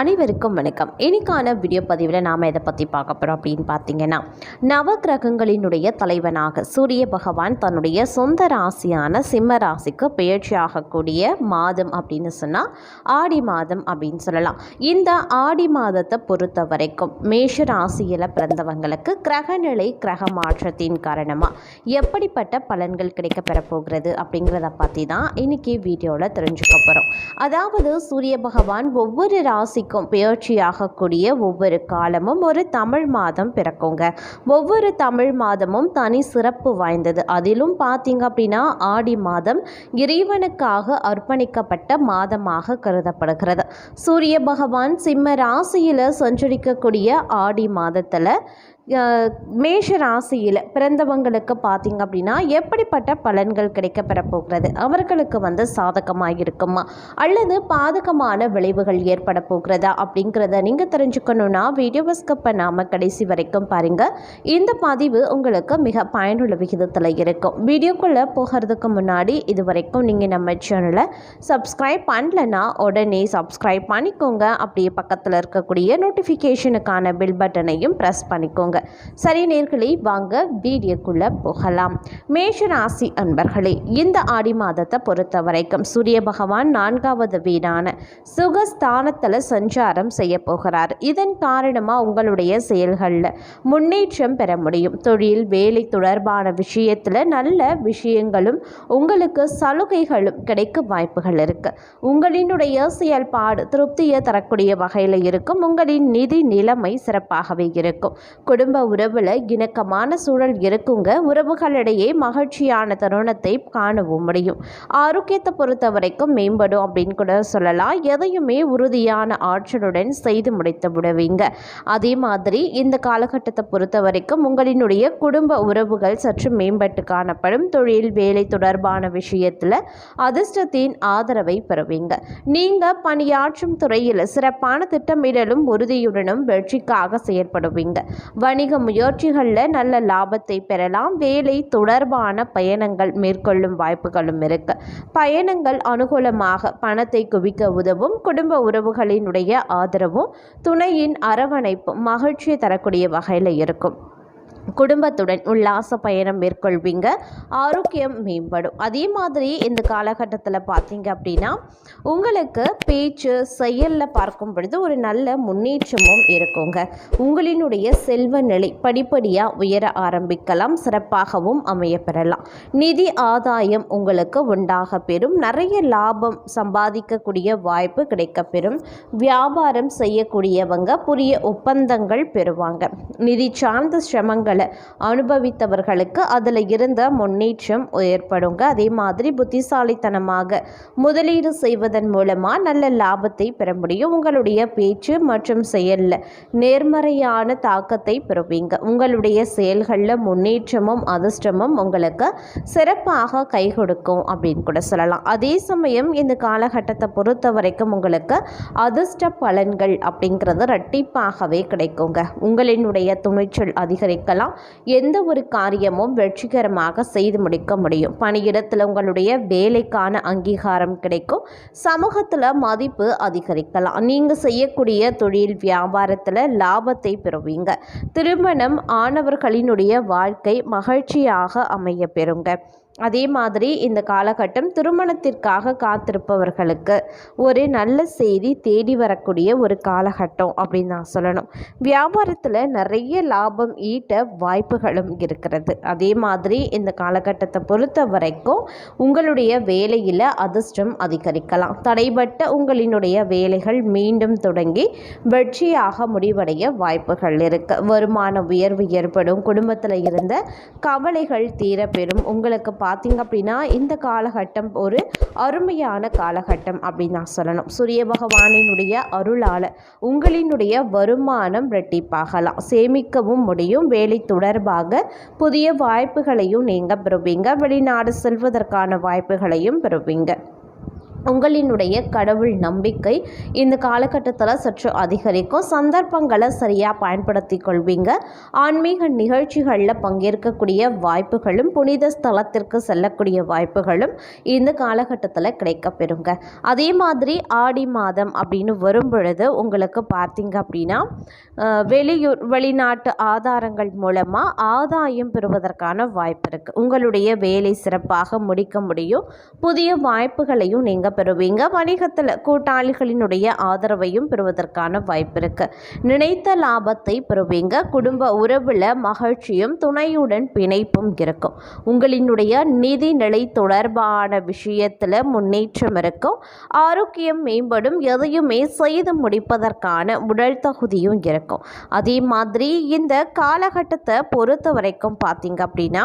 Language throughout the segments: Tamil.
அனைவருக்கும் வணக்கம். இன்னைக்கான வீடியோ பதிவில் நாம் எதை பற்றி பார்க்க போகிறோம் அப்படின்னு பார்த்தீங்கன்னா நவகிரகங்களினுடைய தலைவனாக சூரிய பகவான் தன்னுடைய சொந்த ராசியான சிம்ம ராசிக்கு பெயர்ச்சியாகக்கூடிய மாதம் அப்படின்னு சொன்னால் ஆடி மாதம் அப்படின்னு சொல்லலாம். இந்த ஆடி மாதத்தை பொறுத்த வரைக்கும் மேஷ ராசியில் பிறந்தவங்களுக்கு கிரகநிலை கிரக மாற்றத்தின் காரணமாக எப்படிப்பட்ட பலன்கள் கிடைக்கப்பெற போகிறது அப்படிங்கிறத பற்றி தான் இன்றைக்கி வீடியோவில் தெரிஞ்சுக்க போகிறோம் அதாவது சூரிய பகவான் ஒவ்வொரு ராசிக்கும் பெயர்ச்சியாகக்கூடிய ஒவ்வொரு காலமும் ஒரு தமிழ் மாதம் பிறக்குங்க. ஒவ்வொரு தமிழ் மாதமும் தனி சிறப்பு வாய்ந்தது. அதிலும் பார்த்தீங்க அப்படின்னா ஆடி மாதம் இறைவனுக்காக அர்ப்பணிக்கப்பட்ட மாதமாக கருதப்படுகிறது. சூரிய பகவான் சிம்ம ராசியில் சஞ்சரிக்கக்கூடிய ஆடி மாதத்தில் மேஷ ராசியில் பிறந்தவங்களுக்கு பார்த்தீங்க அப்படின்னா எப்படிப்பட்ட பலன்கள் கிடைக்க பெறப்போகிறது அவர்களுக்கு வந்து சாதகமாக இருக்குமா அல்லது பாதகமான விளைவுகள் ஏற்பட போகிறதா? அப்படிங்கிறத நீங்கள் தெரிஞ்சுக்கணுன்னா வீடியோவை ஸ்கிப் பண்ணாமல் கடைசி வரைக்கும் பாருங்கள் இந்த பதிவு உங்களுக்கு மிக பயனுள்ள விகிதத்தில் இருக்கும். வீடியோக்குள்ளே போகிறதுக்கு முன்னாடி இது வரைக்கும் நீங்கள் நம்ம சேனலை சப்ஸ்கிரைப் பண்ணலன்னா உடனே சப்ஸ்கிரைப் பண்ணிக்கோங்க. அப்படியே பக்கத்தில் இருக்கக்கூடிய நோட்டிஃபிகேஷனுக்கான பில் பட்டனையும் ப்ரெஸ் பண்ணிக்கோங்க. சரி நேர்களை வாங்க வீடியோக்குள்ளே போகலாம். மேஷ ராசி அன்பர்களே இந்த ஆடி மாதத்தை பொறுத்த வரைக்கும் சூரிய பகவான் நான்காவது வீடான சுகஸ்தானத்தில் சஞ்சாரம் செய்ய போகிறார். இதன் காரணமாக உங்களுடைய செயல்களில் முன்னேற்றம் பெற முடியும். தொழில் வேலை தொடர்பான விஷயத்தில் நல்ல விஷயங்களும் உங்களுக்கு சலுகைகளும் கிடைக்க வாய்ப்புகள் இருக்கு. உங்களினுடைய செயல்பாடு திருப்தியை தரக்கூடிய வகையில் இருக்கும். உங்களின் நிதி நிலைமை சிறப்பாகவே இருக்கும். குடும்ப உறவில் இணக்கமான சூழல் இருக்குங்க. உறவுகளிடையே மகிழ்ச்சியான தருணத்தை காணவும் முடியும். ஆரோக்கியத்தை பொறுத்த வரைக்கும் மேம்படும் அப்படின்னு கூட சொல்லலாம். எதையுமே உறுதியான ஆற்றலுடன் செய்து முடித்து விடுவீங்க. அதே மாதிரி இந்த காலகட்டத்தை பொறுத்த வரைக்கும் உங்களினுடைய குடும்ப உறவுகள் சற்று மேம்பட்டு காணப்படும். தொழில் வேலை தொடர்பான விஷயத்தில் அதிர்ஷ்டத்தின் ஆதரவை பெறுவீங்க. நீங்கள் பணியாற்றும் துறையில் சிறப்பான திட்டமிடலும் உறுதியுடனும் வெற்றிக்காக செயல்படுவீங்க. வணிக முயற்சிகளில் நல்ல லாபத்தை பெறலாம். வேலை தொடர்பான பயணங்கள் மேற்கொள்ளும் வாய்ப்புகளும் இருக்கு. பயணங்கள் அனுகூலமாக பணத்தை குவிக்க உதவும். குடும்ப உறவுகளினுடைய ஆதரவும் துணையின் அரவணைப்பும் மகிழ்ச்சியை தரக்கூடிய வகையில் இருக்கும். குடும்பத்துடன் உல்லாச பயணம் மேற்கொள்வீங்க. ஆரோக்கியம் மேம்படும். அதே மாதிரி இந்த காலகட்டத்தில் பார்த்தீங்க அப்படின்னா உங்களுக்கு பேச்சு செயலில் பார்க்கும் பொழுது ஒரு நல்ல முன்னேற்றமும் இருக்குங்க. உங்களினுடைய செல்வ நிலை படிப்படியாக உயர ஆரம்பிக்கலாம் சிறப்பாகவும் அமைய பெறலாம் நிதி ஆதாயம் உங்களுக்கு உண்டாக பெறும். நிறைய லாபம் சம்பாதிக்கக்கூடிய வாய்ப்பு கிடைக்கப்பெறும். வியாபாரம் செய்யக்கூடியவங்க புதிய ஒப்பந்தங்கள் பெறுவாங்க. நிதி சார்ந்த சிரமங்கள் அனுபவித்தவர்களுக்கு அதில் இருந்த முன்னேற்றம் ஏற்படுங்க. அதே மாதிரி புத்திசாலித்தனமாக முதலீடு செய்வதன் மூலமாக நல்ல லாபத்தை பெற முடியும். உங்களுடைய பேச்சு மற்றும் செயலில் நேர்மறையான தாக்கத்தை பெறுவீங்க. உங்களுடைய செயல்களில் முன்னேற்றமும் அதிர்ஷ்டமும் உங்களுக்கு சிறப்பாக கை கொடுக்கும் அப்படின்னு கூட சொல்லலாம். அதே சமயம் இந்த காலகட்டத்தை பொறுத்த வரைக்கும் உங்களுக்கு அதிர்ஷ்ட பலன்கள் அப்படிங்கிறது இரட்டிப்பாகவே கிடைக்குங்க. உங்களினுடைய துணிச்சல் அதிகரிக்கலாம். எந்த ஒரு காரியமும் வெற்றிகரமாக செய்து முடிக்க முடியும். பணியிடத்தில் உங்களுடைய வேலைக்கான அங்கீகாரம் கிடைக்கும். சமூகத்தில் மதிப்பு அதிகரிக்கலாம். நீங்கள் செய்யக்கூடிய தொழில் வியாபாரத்தில் லாபத்தை பெறுவீங்க. திருமணம் ஆனவர்களினுடைய வாழ்க்கை மகிழ்ச்சியாக அமைய பெறுங்க. அதே மாதிரி இந்த காலகட்டம் திருமணத்திற்காக காத்திருப்பவர்களுக்கு ஒரு நல்ல செய்தி தேடி வரக்கூடிய ஒரு காலகட்டம் அப்படின்னு நான் சொல்லணும். வியாபாரத்தில் நிறைய லாபம் ஈட்ட வாய்ப்புகளும் இருக்கிறது. அதே மாதிரி இந்த காலகட்டத்தை பொறுத்த வரைக்கும் உங்களுடைய வேலையில் அதிர்ஷ்டம் அதிகரிக்கலாம். தடைபட்ட உங்களினுடைய வேலைகள் மீண்டும் தொடங்கி வெற்றியாக முடிவடைய வாய்ப்புகள் இருக்கு. வருமான உயர்வு ஏற்படும். குடும்பத்தில் இருந்த கவலைகள் தீரப்பெறும். உங்களுக்கு பார்த்தீங்க அப்படின்னா இந்த காலகட்டம் ஒரு அருமையான காலகட்டம் அப்படின்னு நான் சொல்லணும். சூரிய பகவானினுடைய அருளால் உங்களினுடைய வருமானம் ரெட்டிப்பாகலாம் சேமிக்கவும் முடியும். வேலை தொடர்பாக புதிய வாய்ப்புகளையும் நீங்கள் பெறுவீங்க. வெளிநாடு செல்வதற்கான வாய்ப்புகளையும் பெறுவீங்க. உங்களினுடைய கடவுள் நம்பிக்கை இந்த காலகட்டத்தில் சற்று அதிகரிக்கும். சந்தர்ப்பங்களை சரியாக பயன்படுத்தி கொள்வீங்க. ஆன்மீக நிகழ்ச்சிகளில் பங்கேற்கக்கூடிய வாய்ப்புகளும் புனித ஸ்தலத்திற்கு செல்லக்கூடிய வாய்ப்புகளும் இந்த காலகட்டத்தில் கிடைக்கப்பெறுங்க. அதே மாதிரி ஆடி மாதம் அப்படின்னு வரும் பொழுது உங்களுக்கு பார்த்தீங்க அப்படின்னா வெளியூர் வெளிநாட்டு ஆதாரங்கள் மூலமாக ஆதாயம் பெறுவதற்கான வாய்ப்பு இருக்குது உங்களுடைய வேலை சிறப்பாக முடிக்க முடியும். புதிய வாய்ப்புகளையும் நீங்கள் பெறுவீங்க வணிகத்தில் கூட்டாளிகளினுடைய ஆதரவையும் பெறுவதற்கான வாய்ப்பு இருக்கு. நினைத்த லாபத்தை பெறுவீங்க. குடும்ப உறவில் மகிழ்ச்சியும் துணையுடன் பிணைப்பும் இருக்கும். உங்களினுடைய நிதி நிலை தொடர்பான விஷயத்தில் முன்னேற்றம் இருக்கும். ஆரோக்கியம் மேம்படும். எதையுமே செய்து முடிப்பதற்கான உடல் தகுதியும் இருக்கும். அதே மாதிரி இந்த காலகட்டத்தை பொறுத்த வரைக்கும் பார்த்தீங்க அப்படின்னா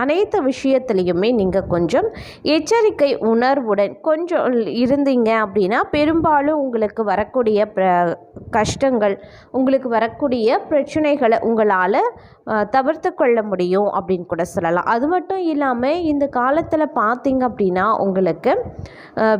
அனைத்து விஷயத்துலேயுமே நீங்கள் கொஞ்சம் எச்சரிக்கை உணர்வுடன் கொஞ்சம் இருந்தீங்க அப்படின்னா பெரும்பாலும் உங்களுக்கு வரக்கூடிய பிர கஷ்டங்கள் உங்களுக்கு வரக்கூடிய பிரச்சனைகளை உங்களால் தவிர்த்து கொள்ள முடியும் அப்படின்னு கூட சொல்லலாம். அது மட்டும் இல்லாமல் இந்த காலத்தில் பார்த்தீங்க அப்படின்னா உங்களுக்கு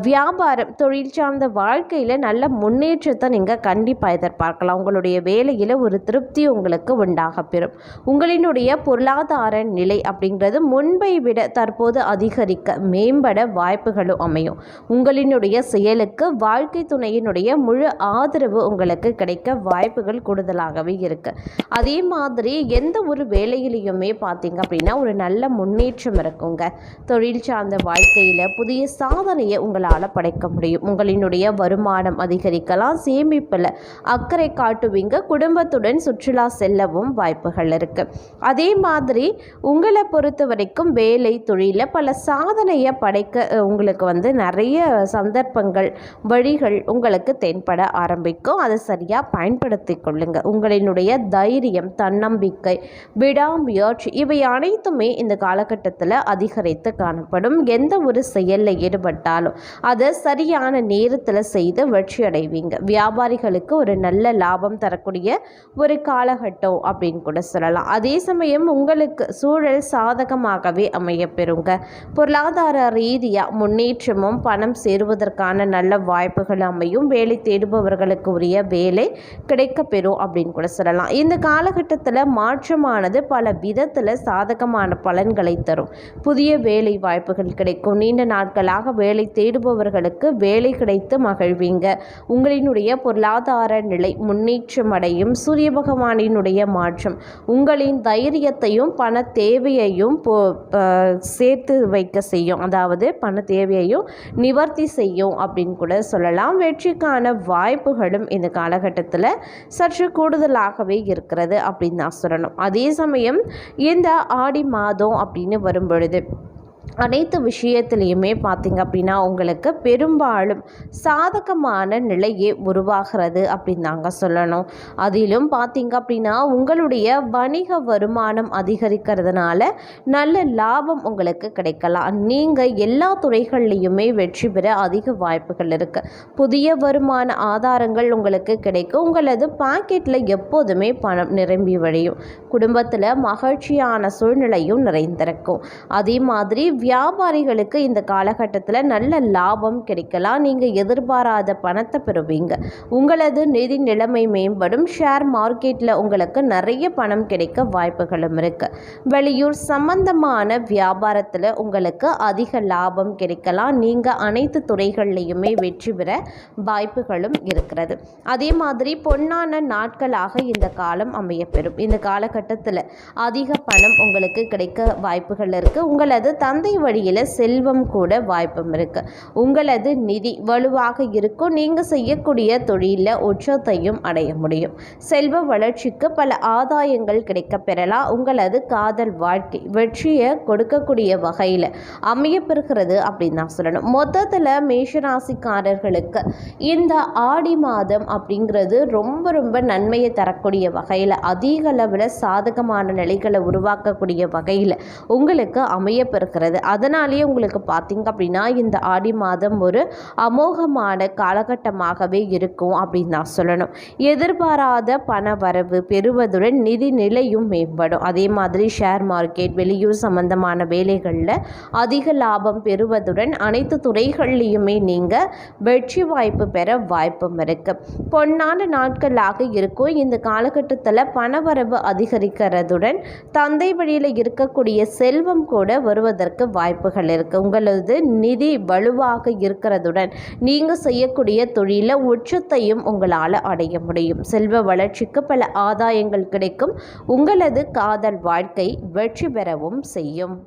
வியாபாரம் தொழில் சார்ந்த வாழ்க்கையில் நல்ல முன்னேற்றத்தை நீங்கள் கண்டிப்பாக எதிர்பார்க்கலாம். உங்களுடைய வேலையில் ஒரு திருப்தி உங்களுக்கு உண்டாக பெறும் உங்களினுடைய பொருளாதார நிலை அப்படிங்கிறது முன்பை விட தற்போது அதிகரிக்க மேம்பட வாய்ப்புகளும் அமையும். உங்களினுடைய செயலுக்கு வாழ்க்கை துணையினுடைய முழு ஆதரவு உங்களுக்கு கிடைக்க வாய்ப்புகள் கூடுதலாகவே இருக்கு. அதே மாதிரி எந்த ஒரு வேலையிலையுமே பார்த்தீங்க அப்படின்னா ஒரு நல்ல முன்னேற்றம் இருக்குங்க. தொழில் சார்ந்த வாழ்க்கையில் புதிய சாதனையை உங்களால் படைக்க முடியும். உங்களினுடைய வருமானம் அதிகரிக்கலாம் சேமிப்பில் அக்கறை காட்டுவீங்க குடும்பத்துடன் சுற்றுலா செல்லவும் வாய்ப்புகள் இருக்கு. அதே மாதிரி உங்களை பொறுத்த பொறுத்த வரைக்கும் வேலை தொழிலில் பல சாதனையை படைக்க உங்களுக்கு வந்து நிறைய சந்தர்ப்பங்கள் வழிகள் உங்களுக்கு தென்பட ஆரம்பிக்கும். அதை சரியாக பயன்படுத்தி கொள்ளுங்கள் உங்களினுடைய தைரியம் தன்னம்பிக்கை விடாமுயற்சி இவை அனைத்துமே இந்த காலகட்டத்தில் அதிகரித்து காணப்படும். எந்த ஒரு செயலில் ஈடுபட்டாலும் அதை சரியான நேரத்தில் செய்து வெற்றி அடைவீங்க. வியாபாரிகளுக்கு ஒரு நல்ல லாபம் தரக்கூடிய ஒரு காலகட்டம் அப்படின்னு கூட சொல்லலாம். அதே சமயம் உங்களுக்கு சூழல் சாதகமாகவே அமையப்பெறுங்க. பொருளாதார ரீதியாக முன்னேற்றமும் பணம் சேருவதற்கான நல்ல வாய்ப்புகள் அமையும். வேலை தேடுபவர்களுக்கு உரிய வேலை கிடைக்கப்பெறும் அப்படின்னு கூட சொல்லலாம். இந்த காலகட்டத்தில் மாற்றமானது பல விதத்தில் சாதகமான பலன்களை தரும். புதிய வேலை வாய்ப்புகள் கிடைக்கும். நீண்ட நாட்களாக வேலை தேடுபவர்களுக்கு வேலை கிடைத்து மகிழ்வீங்க. உங்களினுடைய பொருளாதார நிலை முன்னேற்றம் அடையும் சூரிய பகவானினுடைய மாற்றம் உங்களின் தைரியத்தையும் பண தேவையையும் போ சேர்த்து வைக்க செய்யும். அதாவது பண தேவையையும் நிவர்த்தி செய்யும் அப்படின்னு கூட சொல்லலாம். வெற்றிக்கான வாய்ப்புகளும் இந்த காலகட்டத்தில் சற்று கூடுதலாகவே இருக்கிறது அப்படின்னு நான் சொல்லணும். அதே சமயம் இந்த ஆடி மாதம் அப்படின்னு வரும் பொழுது அனைத்து விஷயத்துலேயுமே பார்த்திங்க அப்படின்னா உங்களுக்கு பெரும்பாலும் சாதகமான நிலையே உருவாகிறது அப்படின்னு நாங்கள் சொல்லணும். அதிலும் பார்த்தீங்க அப்படின்னா உங்களுடைய வணிக வருமானம் அதிகரிக்கிறதுனால நல்ல லாபம் உங்களுக்கு கிடைக்கலாம். நீங்கள் எல்லா துறைகள்லையுமே வெற்றி பெற அதிக வாய்ப்புகள் இருக்குது புதிய வருமான ஆதாரங்கள் உங்களுக்கு கிடைக்கும். உங்களது பாக்கெட்டில் எப்போதுமே பணம் நிரம்பி வழியும். குடும்பத்தில் மகிழ்ச்சியான சூழ்நிலையும் நிறைந்திருக்கும். அதே மாதிரி வியாபாரிகளுக்கு இந்த காலகட்டத்தில் நல்ல லாபம் கிடைக்கலாம். நீங்கள் எதிர்பாராத பணத்தை பெறுவீங்க. உங்களது நிதி நிலைமை மேம்படும். ஷேர் மார்க்கெட்டில் உங்களுக்கு நிறைய பணம் கிடைக்க வாய்ப்புகளும் இருக்குது வெளியூர் சம்பந்தமான வியாபாரத்தில் உங்களுக்கு அதிக லாபம் கிடைக்கலாம். நீங்கள் அனைத்து துறைகள்லையுமே வெற்றி பெற வாய்ப்புகளும் இருக்கிறது. அதே மாதிரி பொன்னான நாட்களாக இந்த காலம் அமையப்பெறும். இந்த காலகட்டத்தில் அதிக பணம் உங்களுக்கு கிடைக்க வாய்ப்புகள் இருக்குது உங்களது தந்தை வழியில் செல்வம் கூட வாய்ப்பும் இருக்குது உங்களது நிதி வலுவாக இருக்கும். நீங்கள் செய்யக்கூடிய தொழிலில் உச்சத்தையும் அடைய முடியும். செல்வ வளர்ச்சிக்கு பல ஆதாயங்கள் கிடைக்க பெறலாம். உங்களது காதல் வாழ்க்கை வெற்றியை கொடுக்கக்கூடிய வகையில் அமையப்பெறுகிறது அப்படின்னு நான் சொல்லணும். மொத்தத்தில் மேஷராசிக்காரர்களுக்கு இந்த ஆடி மாதம் அப்படிங்கிறது ரொம்ப ரொம்ப நன்மையை தரக்கூடிய வகையில் அதிக அளவில் சாதகமான நிலைகளை உருவாக்கக்கூடிய வகையில் உங்களுக்கு அமையப்பெறுகிறது இருக்கிறது அதனாலேயே உங்களுக்கு பார்த்தீங்க அப்படின்னா இந்த ஆடி மாதம் ஒரு அமோகமான காலகட்டமாகவே இருக்கும் அப்படின்னு நான் சொல்லணும். எதிர்பாராத பண வரவு பெறுவதுடன் நிதி நிலையும் மேம்படும். அதே மாதிரி ஷேர் மார்க்கெட் வெளியூர் சம்பந்தமான வேலைகளில் அதிக லாபம் பெறுவதுடன் அனைத்து துறைகள்லேயுமே நீங்கள் வெற்றி வாய்ப்பு பெற வாய்ப்பும் இருக்கு. பொன்னான நாட்களாக இருக்கும். இந்த காலகட்டத்தில் பணவரவு அதிகரிக்கிறதுடன் தந்தை வழியில் இருக்கக்கூடிய செல்வம் கூட வருவதற்கு வாய்ப்புகள் இருக்கு. உங்களது நிதி வலுவாக இருக்கிறதுடன் நீங்கள் செய்யக்கூடிய தொழில உச்சத்தையும் உங்களால் அடைய முடியும். செல்வ வளர்ச்சிக்கு பல ஆதாயங்கள் கிடைக்கும். உங்களது காதல் வாழ்க்கை வெற்றி பெறவும் செய்யும்.